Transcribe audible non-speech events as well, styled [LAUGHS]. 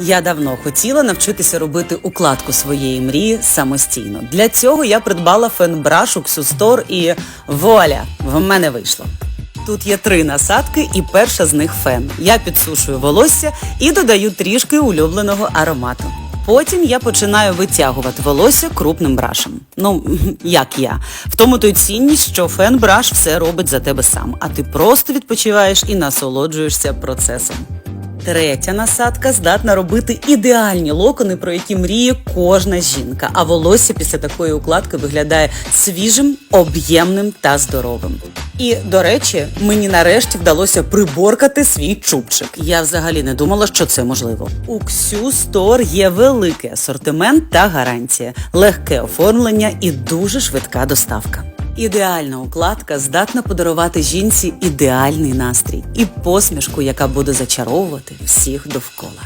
Я давно хотіла навчитися робити укладку своєї мрії самостійно. Для цього я придбала фен-браш у Ксюстор і вуаля, в мене вийшло. Тут є три насадки, і перша з них фен. Я підсушую волосся і додаю трішки улюбленого аромату. Потім я починаю витягувати волосся крупним брашем. Ну, [LAUGHS] як я. В тому то й цінність, що фен-браш все робить за тебе сам, а ти просто відпочиваєш і насолоджуєшся процесом. Третя насадка здатна робити ідеальні локони, про які мріє кожна жінка. А волосся після такої укладки виглядає свіжим, об'ємним та здоровим. І, до речі, мені нарешті вдалося приборкати свій чубчик. Я взагалі не думала, що це можливо. У Ксю Store є великий асортимент та гарантія, легке оформлення і дуже швидка доставка. Ідеальна укладка здатна подарувати жінці ідеальний настрій і посмішку, яка буде зачаровувати всіх довкола.